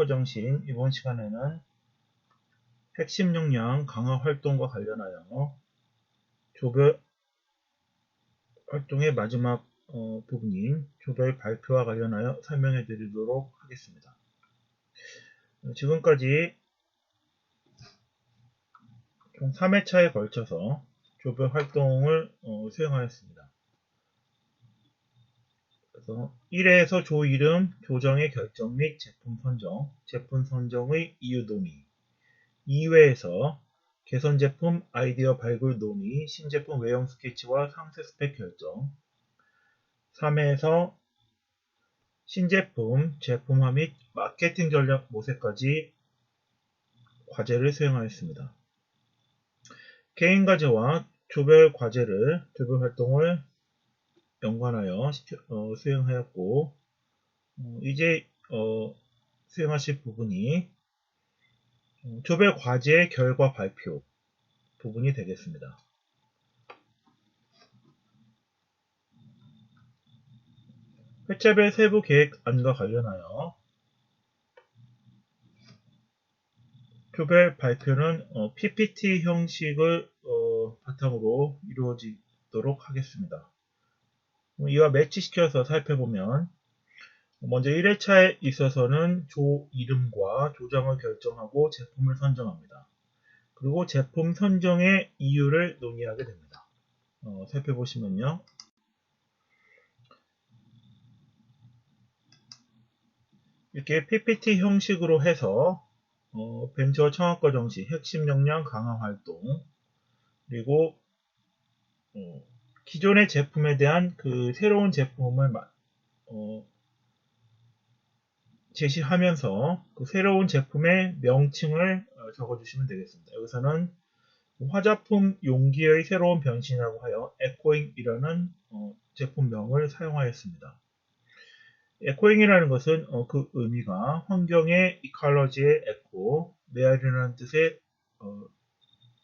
청학과 정신 이번 시간에는 핵심 역량 강화 활동과 관련하여 조별 활동의 마지막 어, 부분인 조별 발표와 관련하여 설명해 드리도록 하겠습니다. 어, 지금까지 총 3회차에 걸쳐서 조별 활동을 어, 수행하였습니다. 그래서 1회에서 조 이름, 조정의 결정 및 제품 선정, 제품 선정의 이유 논의 2회에서 개선 제품 아이디어 발굴 논의, 신제품 외형 스케치와 상세 스펙 결정 3회에서 신제품, 제품화 및 마케팅 전략 모색까지 과제를 수행하였습니다. 개인 과제와 조별 과제를, 조별 활동을 연관하여 어, 수행하였고, 어, 이제 어, 수행하실 부분이 어, 조별 과제 결과 발표 부분이 되겠습니다. 회차별 세부 계획안과 관련하여 조별 발표는 어, PPT 형식을 어, 바탕으로 이루어지도록 하겠습니다. 뭐 이와 매치시켜서 살펴보면 먼저 1회차에 있어서는 조 이름과 조장을 결정하고 제품을 선정합니다. 그리고 제품 선정의 이유를 논의하게 됩니다. 어, 살펴보시면요. 이렇게 PPT 형식으로 해서 어, 벤처 청학과 정시, 핵심 역량 강화 활동, 그리고 어, 기존의 제품에 대한 그 새로운 제품을 어, 제시하면서 그 새로운 제품의 명칭을 어, 적어주시면 되겠습니다. 여기서는 화자품 용기의 새로운 변신이라고 하여 에코잉이라는 어, 제품명을 사용하였습니다. 에코잉이라는 것은 어, 그 의미가 환경의 이컬러지의 에코, 메아리라는 뜻의 어,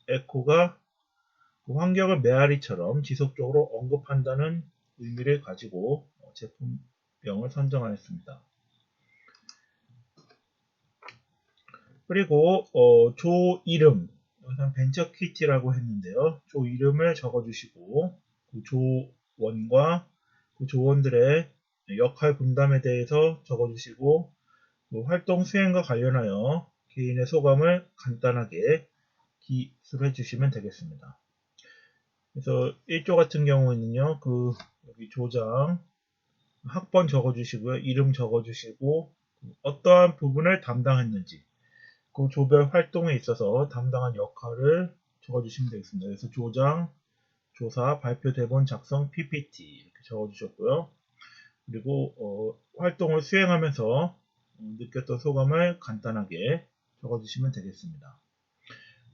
에코가 그 환경을 메아리처럼 지속적으로 언급한다는 의미를 가지고 어, 제품명을 선정하였습니다. 그리고 어, 조 이름, 여기서 벤처 퀴티라고 했는데요. 조 이름을 적어주시고 그 조원과 그 조원들의 역할 분담에 대해서 적어주시고 그 활동 수행과 관련하여 개인의 소감을 간단하게 기술해 주시면 되겠습니다. 그래서 1조 같은 경우에는요, 그 여기 조장 학번 적어주시고요, 이름 적어주시고 어떠한 부분을 담당했는지 그 조별 활동에 있어서 담당한 역할을 적어주시면 되겠습니다. 그래서 조장, 조사, 발표 대본 작성, PPT 이렇게 적어주셨고요. 그리고 어, 활동을 수행하면서 어, 느꼈던 소감을 간단하게 적어주시면 되겠습니다.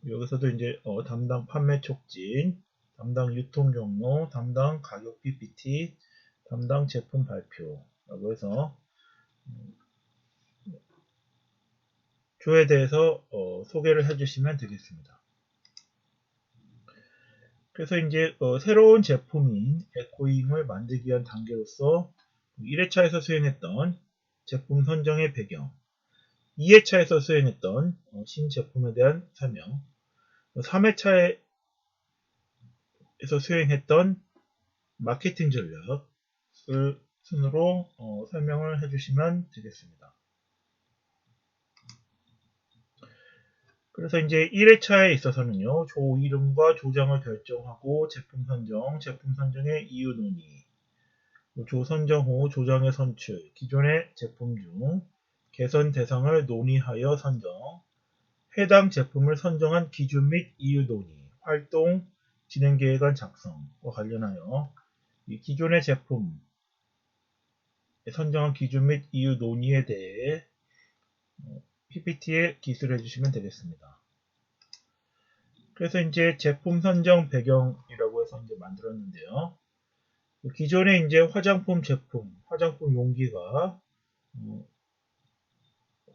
여기서도 이제 어, 담당 판매 촉진, 담당 유통 경로, 담당 가격 PPT, 담당 제품 발표라고 해서 음, 조에 대해서 어, 소개를 해주시면 되겠습니다. 그래서 이제 어, 새로운 제품인 에코잉을 만들기 위한 단계로서 1회차에서 수행했던 제품 선정의 배경, 2회차에서 수행했던 어, 신제품에 대한 설명, 3회차에 서 수행했던 마케팅 전략을 순으로 어, 설명을 해주시면 되겠습니다. 그래서 이제 1회차에 있어서는요, 조 이름과 조장을 결정하고 제품 선정, 제품 선정의 이유 논의, 조 선정 후 조정의 선출, 기존의 제품 중 개선 대상을 논의하여 선정, 해당 제품을 선정한 기준 및 이유 논의, 활동 진행 계획안 작성과 관련하여 이 기존의 제품 선정한 기준 및 이유 논의에 대해 PPT에 기술해 주시면 되겠습니다. 그래서 이제 제품 선정 배경이라고 해서 이제 만들었는데요. 기존의 이제 화장품 제품, 화장품 용기가 어,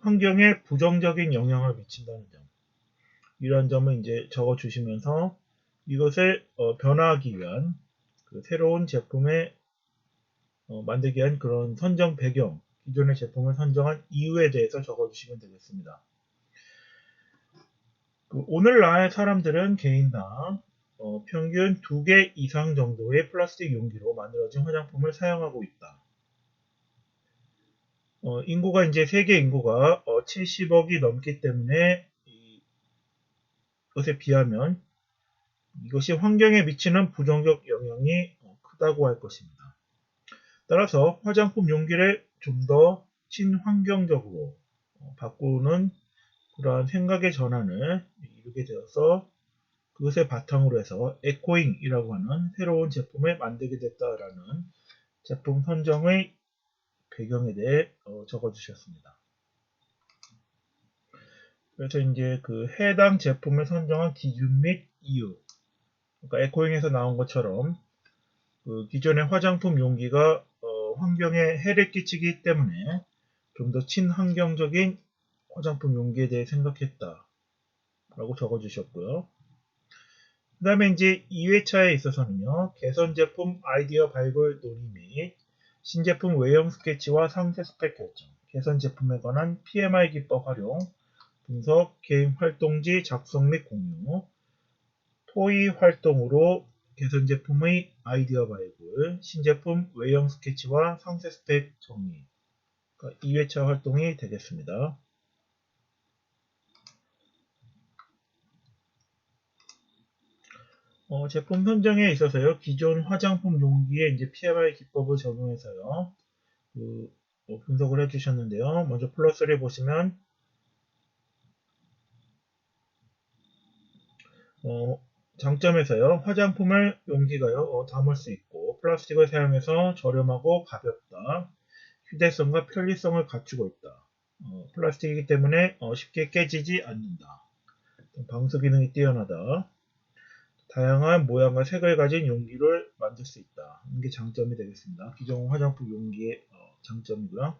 환경에 부정적인 영향을 미친다는 점. 이런 점을 이제 적어 주시면서 이것을 어, 변화하기 위한 그 새로운 제품에 어, 만들기 위한 그런 선정 배경, 기존의 제품을 선정한 이유에 대해서 적어주시면 되겠습니다. 그 오늘날 사람들은 개인당 어, 평균 2개 이상 정도의 플라스틱 용기로 만들어진 화장품을 사용하고 있다. 어, 인구가 이제 세계 인구가 어, 70억이 넘기 때문에 이것에 비하면 이것이 환경에 미치는 부정적 영향이 어, 크다고 할 것입니다. 따라서 화장품 용기를 좀 더 친환경적으로 어, 바꾸는 그러한 생각의 전환을 이루게 되어서 그것을 바탕으로 해서 에코잉이라고 하는 새로운 제품을 만들게 됐다라는 제품 선정의 배경에 대해 어, 적어주셨습니다. 그래서 이제 그 해당 제품을 선정한 기준 및 이유, 그러니까 에코잉에서 나온 것처럼 그 기존의 화장품 용기가 어, 환경에 해를 끼치기 때문에 좀 더 친환경적인 화장품 용기에 대해 생각했다. 라고 적어주셨고요. 그 다음에 이제 2회차에 있어서는요, 개선 제품 아이디어 발굴 논의 및 신제품 외형 스케치와 상세 스펙 결정, 개선 제품에 관한 PMI 기법 활용, 분석, 개인 활동지 작성 및 공유, 토의 활동으로 개선 제품의 아이디어 발굴, 신제품 외형 스케치와 상세 스펙 정리, 그러니까 2회차 활동이 되겠습니다. 어, 제품 선정에 있어서요, 기존 화장품 용기에 이제 PMI 기법을 적용해서요, 그, 뭐 분석을 해주셨는데요. 먼저 플러스를 보시면, 어, 장점에서요, 화장품을 용기가요, 어, 담을 수 있고, 플라스틱을 사용해서 저렴하고 가볍다, 휴대성과 편리성을 갖추고 있다. 어, 플라스틱이기 때문에 어, 쉽게 깨지지 않는다. 방수 기능이 뛰어나다. 다양한 모양과 색을 가진 용기를 만들 수 있다. 이게 장점이 되겠습니다. 기존 화장품 용기의 어, 장점이고요.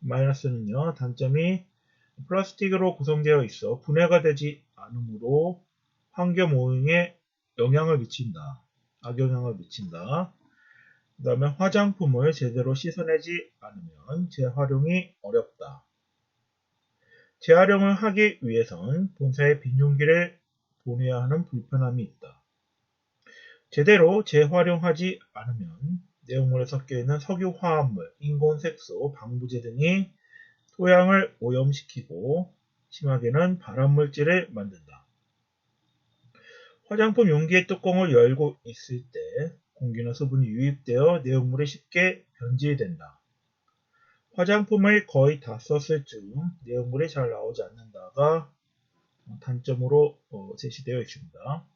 마이너스는요. 단점이 플라스틱으로 구성되어 있어 분해가 되지 않으므로 환경 오염에 영향을 미친다. 악영향을 미친다. 그 다음에 화장품을 제대로 씻어내지 않으면 재활용이 어렵다. 재활용을 하기 위해선 본사에 빈 용기를 보내야 하는 불편함이 있다. 제대로 재활용하지 않으면 내용물에 섞여 있는 석유 화합물, 인공 색소, 방부제 등이 토양을 오염시키고 심하게는 발암물질을 만든다. 화장품 용기의 뚜껑을 열고 있을 때 공기나 수분이 유입되어 내용물이 쉽게 변질된다. 화장품을 거의 다 썼을 즈음 내용물이 잘 나오지 않는다가 단점으로 어, 제시되어 있습니다.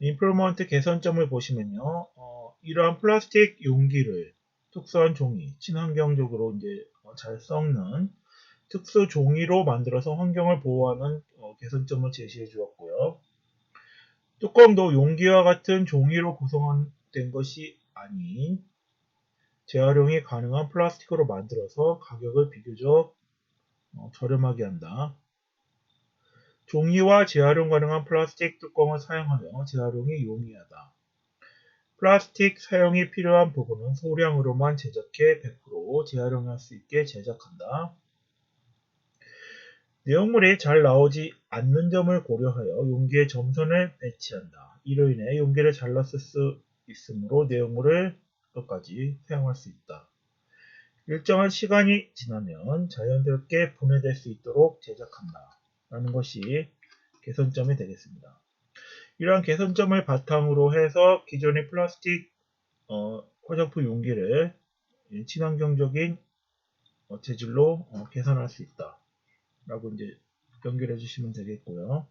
인프루먼트 개선점을 보시면요. 어, 이러한 플라스틱 용기를 특수한 종이, 친환경적으로 이제 어, 잘 썩는 특수 종이로 만들어서 환경을 보호하는 어, 개선점을 제시해 주었고요. 뚜껑도 용기와 같은 종이로 구성된 것이 아닌 재활용이 가능한 플라스틱으로 만들어서 가격을 비교적 어, 저렴하게 한다. 종이와 재활용 가능한 플라스틱 뚜껑을 사용하여 재활용이 용이하다. 플라스틱 사용이 필요한 부분은 소량으로만 제작해 100% 재활용할 수 있게 제작한다. 내용물이 잘 나오지 않는 점을 고려하여 용기에 점선을 배치한다. 이로 인해 용기를 쓸수 있으므로 내용물을 끝까지 사용할 수 있다. 일정한 시간이 지나면 자연스럽게 분해될 수 있도록 제작한다. 라는 것이 개선점이 되겠습니다. 이러한 개선점을 바탕으로 해서 기존의 플라스틱 어, 화장품 용기를 친환경적인 어, 재질로 어, 개선할 수 있다. 라고 이제 연결해 주시면 되겠고요.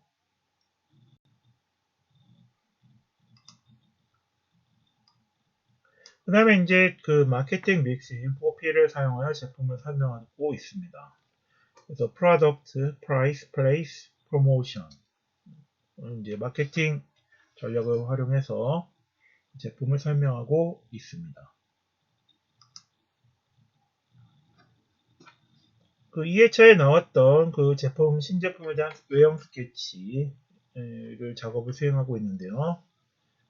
그 다음에 이제 그 마케팅 믹스인 4P를 사용하여 제품을 설명하고 있습니다. 그래서 product, price, place, promotion 이제 마케팅 전략을 활용해서 제품을 설명하고 있습니다. 그 2회차에 나왔던 그 제품 신제품에 대한 외형 스케치를 작업을 수행하고 있는데요.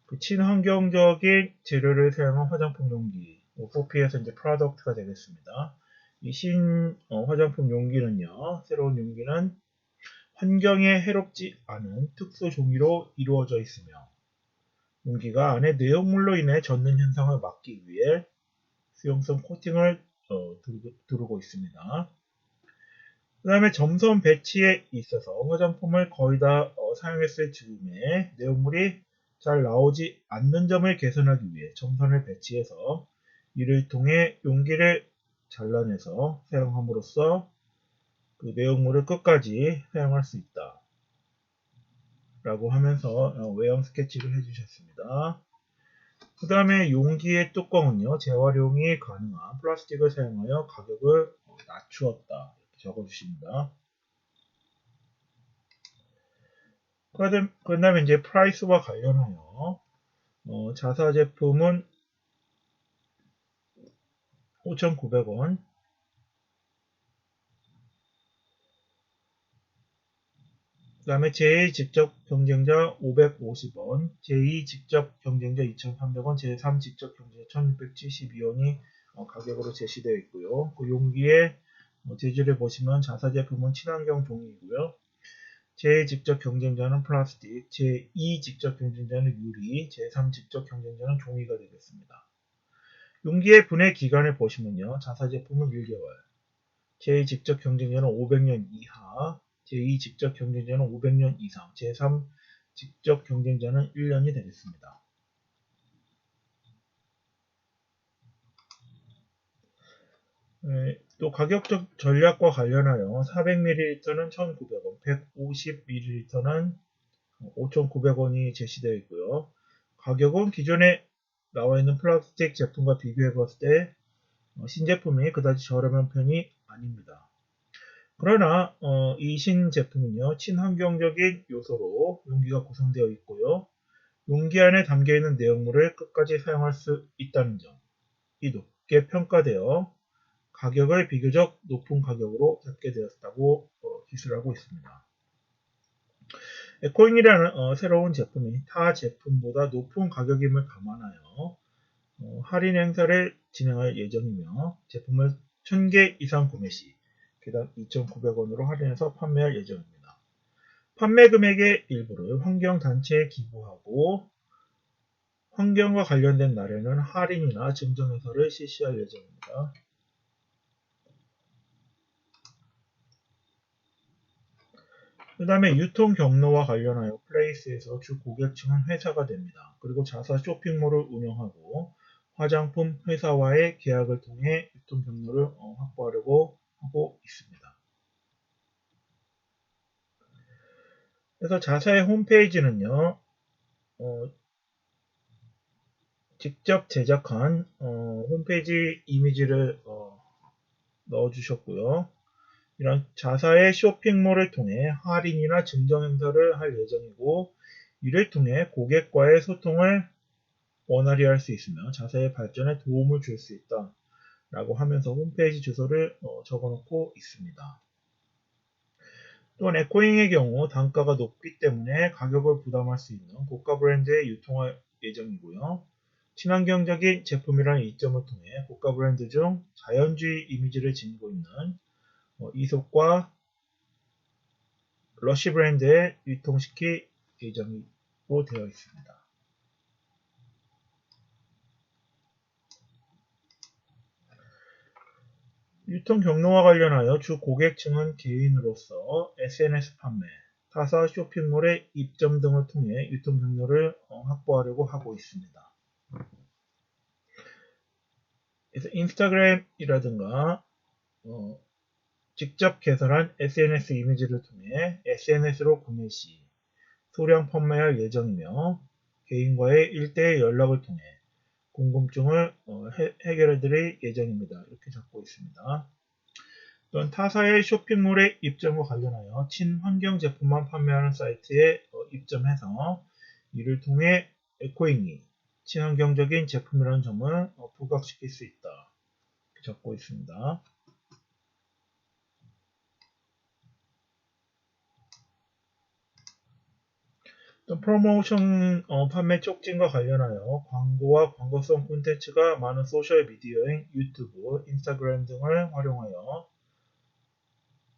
그 친환경적인 재료를 사용한 화장품 용기, 4P에서 뭐 이제 프로덕트가 되겠습니다. 이 신 화장품 용기는요, 새로운 용기는 환경에 해롭지 않은 특수 종이로 이루어져 있으며 용기가 안에 내용물로 인해 젖는 현상을 막기 위해 수용성 코팅을 어, 두르고 있습니다. 그 다음에 점선 배치에 있어서 화장품을 거의 다 어, 사용했을 즈음에 내용물이 잘 나오지 않는 점을 개선하기 위해 점선을 배치해서 이를 통해 용기를 잘라내서 사용함으로써 그 내용물을 끝까지 사용할 수 있다. 라고 하면서 어, 외형 스케치를 해주셨습니다. 그 다음에 용기의 뚜껑은요, 재활용이 가능한 플라스틱을 사용하여 가격을 낮추었다. 적어주십니다. 그 다음에 이제 프라이스와 관련하여 어, 자사 제품은 5,900원 그 다음에 제2 직접 경쟁자 550원, 제2 직접 경쟁자 2,300원, 제3 직접 경쟁자 1,672원이 어, 가격으로 제시되어 있고요. 그 용기의 어, 재질을 보시면 자사 제품은 친환경 종이이고요. 제2 직접 경쟁자는 플라스틱, 제2 직접 경쟁자는 유리, 제3 직접 경쟁자는 종이가 되겠습니다. 용기의 분해 기간을 보시면요. 자사 제품은 1개월, 제2 직접 경쟁자는 500년 이하, 제2 직접 경쟁자는 500년 이상, 제3 직접 경쟁자는 1년이 되겠습니다. 또 가격적 전략과 관련하여 400ml는 1,900원, 150ml는 5,900원이 제시되어 있고요. 가격은 기존에 나와 있는 플라스틱 제품과 비교해 봤을 때 어, 신제품이 그다지 저렴한 편이 아닙니다. 그러나 어, 이 신제품은요 친환경적인 요소로 용기가 구성되어 있고요 용기 안에 담겨있는 내용물을 끝까지 사용할 수 있다는 점이 높게 평가되어 가격을 비교적 높은 가격으로 잡게 되었다고 어, 기술하고 있습니다. 에코잉이라는 어, 새로운 제품이 타 제품보다 높은 가격임을 감안하여 어, 할인 행사를 진행할 예정이며 제품을 1000개 이상 구매 시 개당 2,900원으로 할인해서 판매할 예정입니다. 판매 금액의 일부를 환경단체에 기부하고 환경과 관련된 날에는 할인이나 증정해서를 실시할 예정입니다. 그 다음에 유통 경로와 관련하여 플레이스에서 주 고객층은 회사가 됩니다. 그리고 자사 쇼핑몰을 운영하고 화장품 회사와의 계약을 통해 유통 경로를 어, 확보하려고 하고 있습니다. 그래서 자사의 홈페이지는요, 어, 직접 제작한 어, 홈페이지 이미지를 어, 넣어주셨고요. 이런 자사의 쇼핑몰을 통해 할인이나 증정 행사를 할 예정이고 이를 통해 고객과의 소통을 원활히 할 수 있으며 자사의 발전에 도움을 줄 수 있다. 라고 하면서 홈페이지 주소를 어, 적어놓고 있습니다. 또한 에코잉의 경우 단가가 높기 때문에 가격을 부담할 수 있는 고가 브랜드에 유통할 예정이고요. 친환경적인 제품이라는 이점을 통해 고가 브랜드 중 자연주의 이미지를 지니고 있는 어, 이솝과 러쉬 브랜드에 유통시킬 예정으로 되어 있습니다. 유통 경로와 관련하여 주 고객층은 개인으로서 SNS 판매, 타사 쇼핑몰의 입점 등을 통해 유통 경로를 어, 확보하려고 하고 있습니다. 그래서 인스타그램이라든가 어, 직접 개설한 SNS 이미지를 통해 SNS로 구매 시 소량 판매할 예정이며 개인과의 1대1 연락을 통해 궁금증을 어, 해결해 드릴 예정입니다. 이렇게 적고 있습니다. 또한 타사의 쇼핑몰에 입점과 관련하여 친환경 제품만 판매하는 사이트에 어, 입점해서 이를 통해 에코잉이 친환경적인 제품이라는 점을 어, 부각시킬 수 있다. 이렇게 적고 있습니다. 또 프로모션 어, 판매 촉진과 관련하여 광고와 광고성 콘텐츠가 많은 소셜 미디어인 유튜브, 인스타그램 등을 활용하여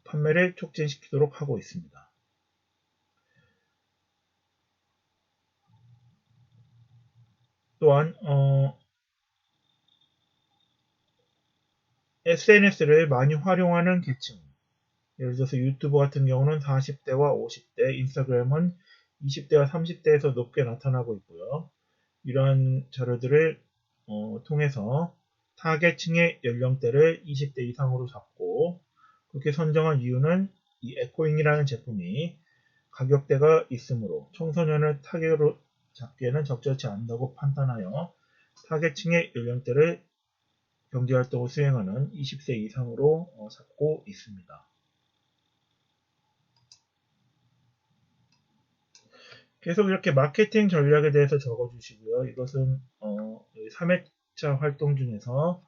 판매를 촉진시키도록 하고 있습니다. 또한 어, SNS를 많이 활용하는 계층 예를 들어서 유튜브 같은 경우는 40대와 50대, 인스타그램은 20대와 30대에서 높게 나타나고 있고요. 이러한 자료들을 어, 통해서 타겟층의 연령대를 20대 이상으로 잡고 그렇게 선정한 이유는 이 에코잉이라는 제품이 가격대가 있으므로 청소년을 타겟으로 잡기에는 적절치 않다고 판단하여 타겟층의 연령대를 경제활동을 수행하는 20세 이상으로 어, 잡고 있습니다. 계속 이렇게 마케팅 전략에 대해서 적어주시고요. 이것은 어, 3회차 활동 중에서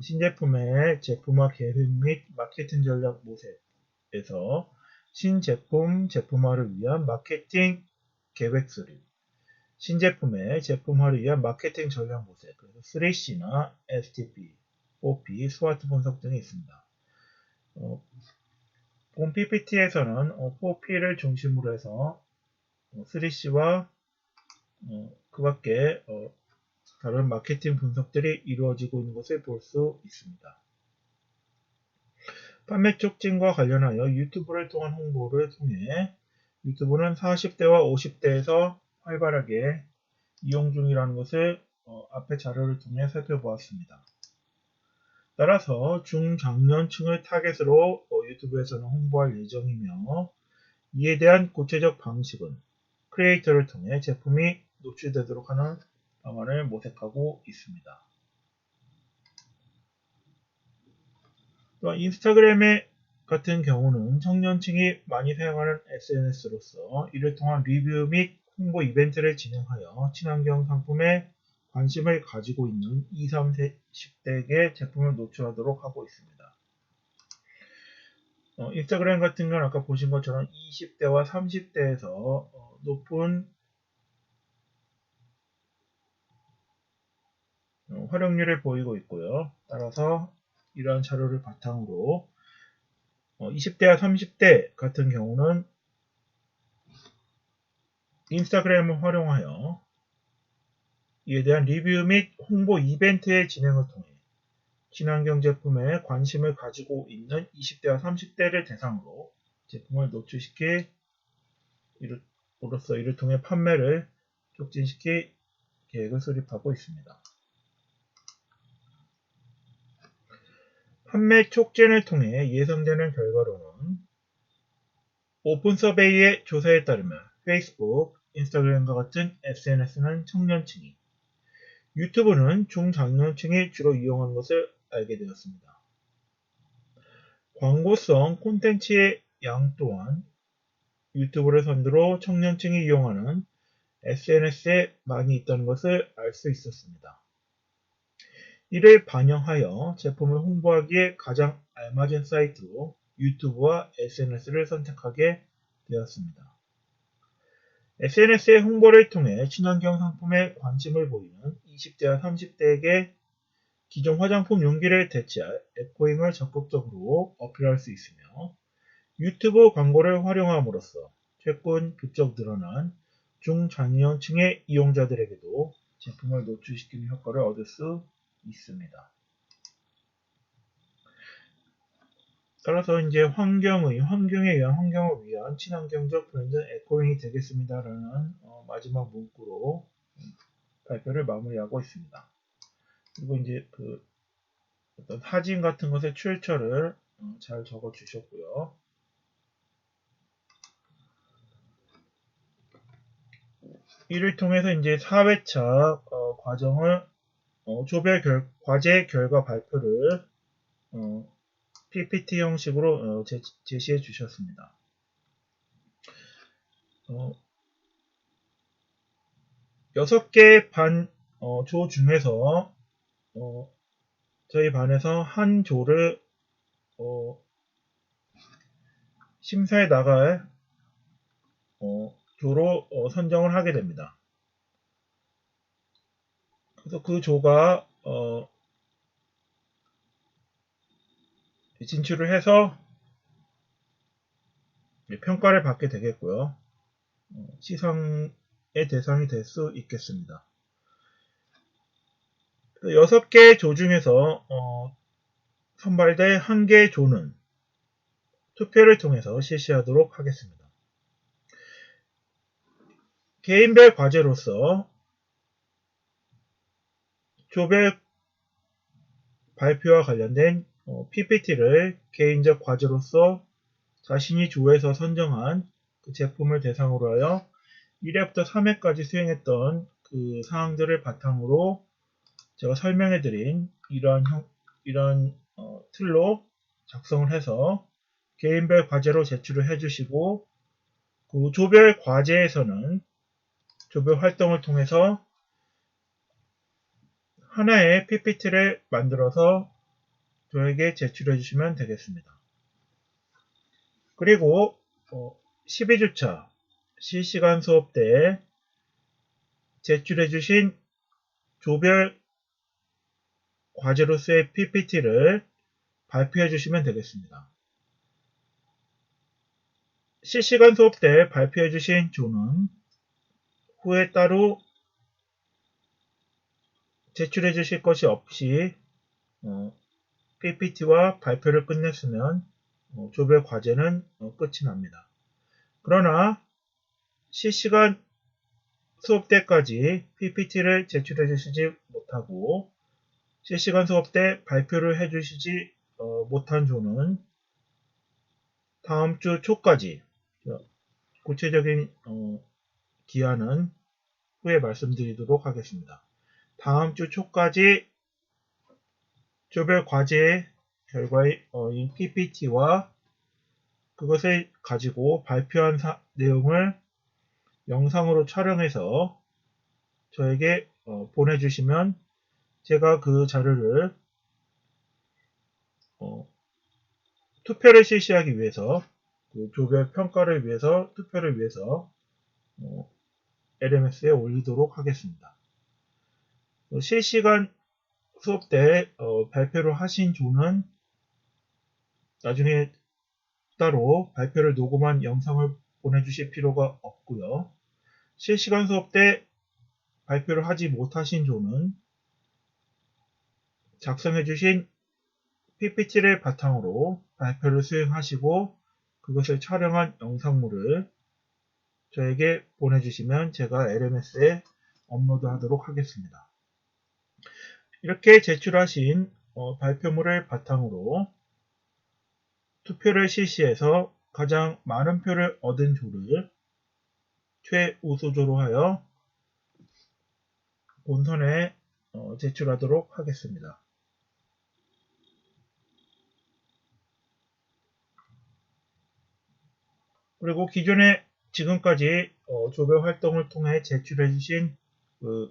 신제품의 제품화 계획 및 마케팅 전략 모색에서 신제품 제품화를 위한 마케팅 계획 수립, 신제품의 제품화를 위한 마케팅 전략 모색, 그래서 3C나 STP, 4P, 스와트 분석 등이 있습니다. 어, 본 PPT에서는 어, 4P를 중심으로 해서 3C와 어, 그 밖에 어, 다른 마케팅 분석들이 이루어지고 있는 것을 볼 수 있습니다. 판매 촉진과 관련하여 유튜브를 통한 홍보를 통해 유튜브는 40대와 50대에서 활발하게 이용 중이라는 것을 어, 앞의 자료를 통해 살펴보았습니다. 따라서 중장년층을 타겟으로 어, 유튜브에서는 홍보할 예정이며 이에 대한 구체적 방식은 크리에이터를 통해 제품이 노출되도록 하는 방안을 모색하고 있습니다. 또 인스타그램의 같은 경우는 청년층이 많이 사용하는 SNS로서 이를 통한 리뷰 및 홍보 이벤트를 진행하여 친환경 상품에 관심을 가지고 있는 20, 30대에게 제품을 노출하도록 하고 있습니다. 어, 인스타그램 같은 건 아까 보신 것처럼 20대와 30대에서 어, 높은 어, 활용률을 보이고 있고요. 따라서 이러한 자료를 바탕으로 20대와 어, 30대 같은 경우는 인스타그램을 활용하여 이에 대한 리뷰 및 홍보 이벤트의 진행을 통해 친환경 제품에 관심을 가지고 있는 20대와 30대를 대상으로 제품을 노출시키 이로써 이를 통해 판매를 촉진시키 계획을 수립하고 있습니다. 판매 촉진을 통해 예상되는 결과로는 오픈 서베이의 조사에 따르면 페이스북, 인스타그램과 같은 SNS는 청년층이, 유튜브는 중장년층이 주로 이용하는 것을 알게 되었습니다. 광고성 콘텐츠의 양 또한 유튜브를 선두로 청년층이 이용하는 SNS에 많이 있다는 것을 알 수 있었습니다. 이를 반영하여 제품을 홍보하기에 가장 알맞은 사이트로 유튜브와 SNS를 선택하게 되었습니다. SNS의 홍보를 통해 친환경 상품에 관심을 보이는 20대와 30대에게 기존 화장품 용기를 대체할 에코잉을 적극적으로 어필할 수 있으며 유튜브 광고를 활용함으로써 최근 급적 늘어난 중장년층의 이용자들에게도 제품을 노출시키는 효과를 얻을 수 있습니다. 따라서 이제 환경의 환경에 의한 환경을 위한 친환경적 브랜드 에코잉이 되겠습니다라는 어, 마지막 문구로 발표를 마무리하고 있습니다. 그리고 이제 그 어떤 사진 같은 것의 출처를 어, 잘 적어 주셨고요. 이를 통해서 이제 4회차 어, 과정을 어, 조별 결, 과제 결과 발표를 어, PPT 형식으로 어, 제, 제시해 주셨습니다. 어, 6개 반, 어, 조 중에서 어, 저희 반에서 한 조를 어, 심사에 나갈 어, 조로 어, 선정을 하게 됩니다. 그래서 그 조가 어, 진출을 해서 평가를 받게 되겠고요. 어, 시상의 대상이 될 수 있겠습니다. 6개 조 중에서 어, 선발된 1개 조는 투표를 통해서 실시하도록 하겠습니다. 개인별 과제로서 조별 발표와 관련된 어, PPT를 개인적 과제로서 자신이 조에서 선정한 그 제품을 대상으로 하여 1회부터 3회까지 수행했던 그 사항들을 바탕으로 제가 설명해 드린 이러한 형, 이러한 어, 틀로 작성을 해서 개인별 과제로 제출을 해 주시고 그 조별 과제에서는 조별 활동을 통해서 하나의 PPT를 만들어서 저에게 제출해 주시면 되겠습니다. 그리고 12주차 어, 실시간 수업 때 제출해 주신 조별 과제로서의 PPT를 발표해 주시면 되겠습니다. 실시간 수업 때 발표해 주신 조는 후에 따로 제출해 주실 것이 없이 어, PPT와 발표를 끝냈으면 어, 조별 과제는 어, 끝이 납니다. 그러나 실시간 수업 때까지 PPT를 제출해 주시지 못하고 실시간 수업 때 발표를 해 주시지 어, 못한 조는 다음 주 초까지 구체적인 기한은 후에 말씀드리도록 하겠습니다. 다음 주 초까지 조별 과제 결과의 어, PPT와 그것을 가지고 발표한 사, 내용을 영상으로 촬영해서 저에게 어, 보내주시면 제가 그 자료를 어, 투표를 실시하기 위해서 그 조별 평가를 위해서 투표를 위해서 어, LMS에 올리도록 하겠습니다. 어, 실시간 수업 때 어, 발표를 하신 조는 나중에 따로 발표를 녹음한 영상을 보내주실 필요가 없고요. 실시간 수업 때 발표를 하지 못하신 조는 작성해 주신 PPT를 바탕으로 발표를 수행하시고 그것을 촬영한 영상물을 저에게 보내주시면 제가 LMS에 업로드하도록 하겠습니다. 이렇게 제출하신 어, 발표물을 바탕으로 투표를 실시해서 가장 많은 표를 얻은 조를 최우수조로 하여 본선에 어, 제출하도록 하겠습니다. 그리고 기존에 지금까지 어, 조별 활동을 통해 제출해 주신 그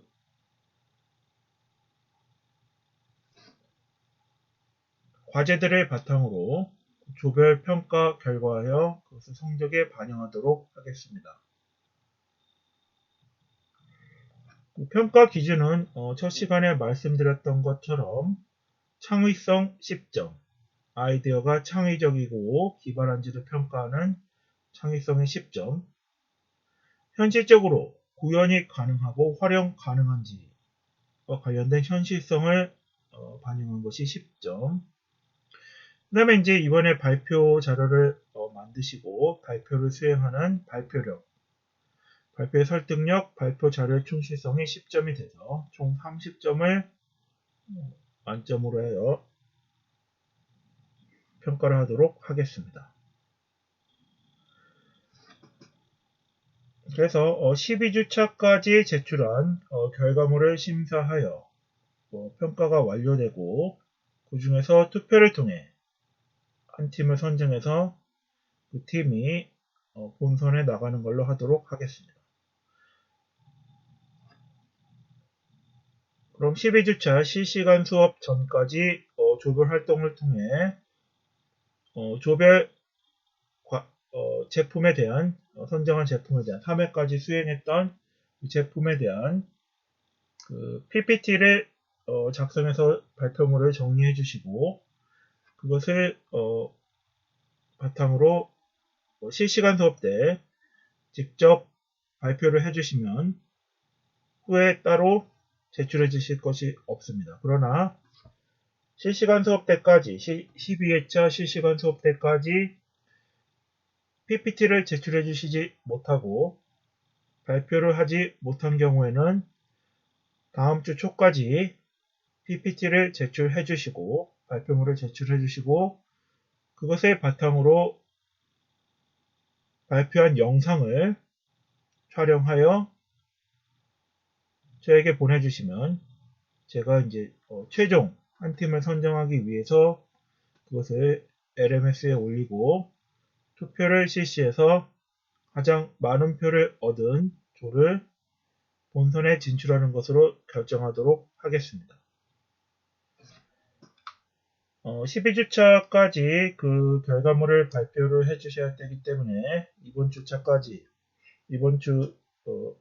과제들을 바탕으로 조별 평가 결과하여 그것을 성적에 반영하도록 하겠습니다. 그 평가 기준은 어, 첫 시간에 말씀드렸던 것처럼 창의성 10점, 아이디어가 창의적이고 기발한지를 평가하는 창의성의 10점, 현실적으로 구현이 가능하고 활용 가능한지와 관련된 현실성을 어, 반영한 것이 10점, 그 다음에 이제 이번에 발표 자료를 어, 만드시고 발표를 수행하는 발표력, 발표의 설득력, 발표 자료의 충실성이 10점이 돼서 총 30점을 만점으로 해요. 평가를 하도록 하겠습니다. 그래서 어, 12주차까지 제출한 어, 결과물을 심사하여 어, 평가가 완료되고 그 중에서 투표를 통해 한 팀을 선정해서 그 팀이 어, 본선에 나가는 걸로 하도록 하겠습니다. 그럼 12주차 실시간 수업 전까지 어, 조별 활동을 통해 어, 조별 어, 제품에 대한 어, 선정한 제품에 대한 3회까지 수행했던 그 제품에 대한 그 PPT를 어, 작성해서 발표물을 정리해 주시고 그것을 어, 바탕으로 어, 실시간 수업 때 직접 발표를 해주시면 후에 따로 제출해 주실 것이 없습니다. 그러나 실시간 수업 때까지 12회차 실시간 수업 때까지 PPT를 제출해 주시지 못하고 발표를 하지 못한 경우에는 다음 주 초까지 PPT를 제출해 주시고 발표물을 제출해 주시고 그것을 바탕으로 발표한 영상을 촬영하여 저에게 보내주시면 제가 이제 어, 최종 한 팀을 선정하기 위해서 그것을 LMS에 올리고 투표를 실시해서 가장 많은 표를 얻은 조를 본선에 진출하는 것으로 결정하도록 하겠습니다. 어, 12주차까지 그 결과물을 발표를 해 주셔야 되기 때문에 이번 주차까지 이번 주 어,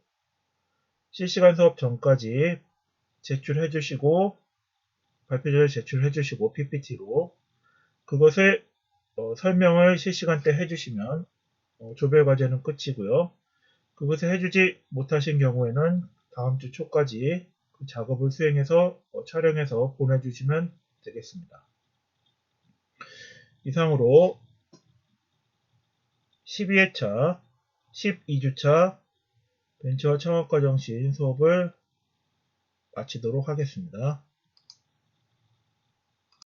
실시간 수업 전까지 제출해 주시고 발표자를 제출해 주시고 PPT로 그것을 어, 설명을 실시간 때 해주시면 어, 조별 과제는 끝이고요. 그것을 해주지 못하신 경우에는 다음 주 초까지 그 작업을 수행해서 어, 촬영해서 보내주시면 되겠습니다. 이상으로 12회차, 12주차 벤처 창업과 정신 수업을 마치도록 하겠습니다.